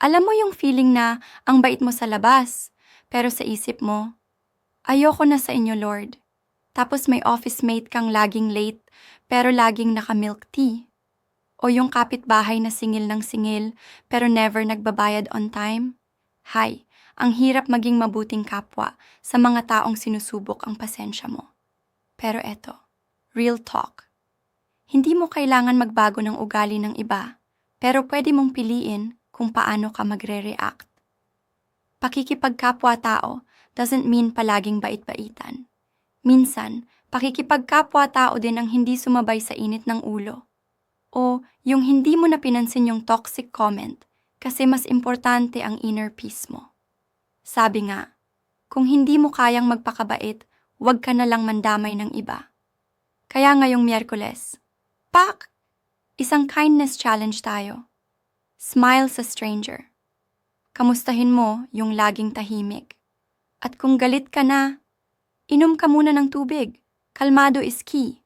Alam mo yung feeling na ang bait mo sa labas, pero sa isip mo, ayoko na sa inyo, Lord. Tapos may office mate kang laging late, pero laging naka-milk tea. O yung kapitbahay na singil ng singil, pero never nagbabayad on time. Hay, ang hirap maging mabuting kapwa sa mga taong sinusubok ang pasensya mo. Pero eto, real talk. Hindi mo kailangan magbago ng ugali ng iba, pero pwede mong piliin kung paano ka magre-react. Pakikipagkapwa-tao doesn't mean palaging bait-baitan. Minsan, pakikipagkapwa-tao din ang hindi sumabay sa init ng ulo. O yung hindi mo na pinansin yung toxic comment kasi mas importante ang inner peace mo. Sabi nga, kung hindi mo kayang magpakabait, huwag ka na lang mandamay ng iba. Kaya ngayong Miyerkules, pak! Isang kindness challenge tayo. Smile sa stranger. Kamustahin mo yung laging tahimik. At kung galit ka na, inom ka muna ng tubig. Kalmado is key.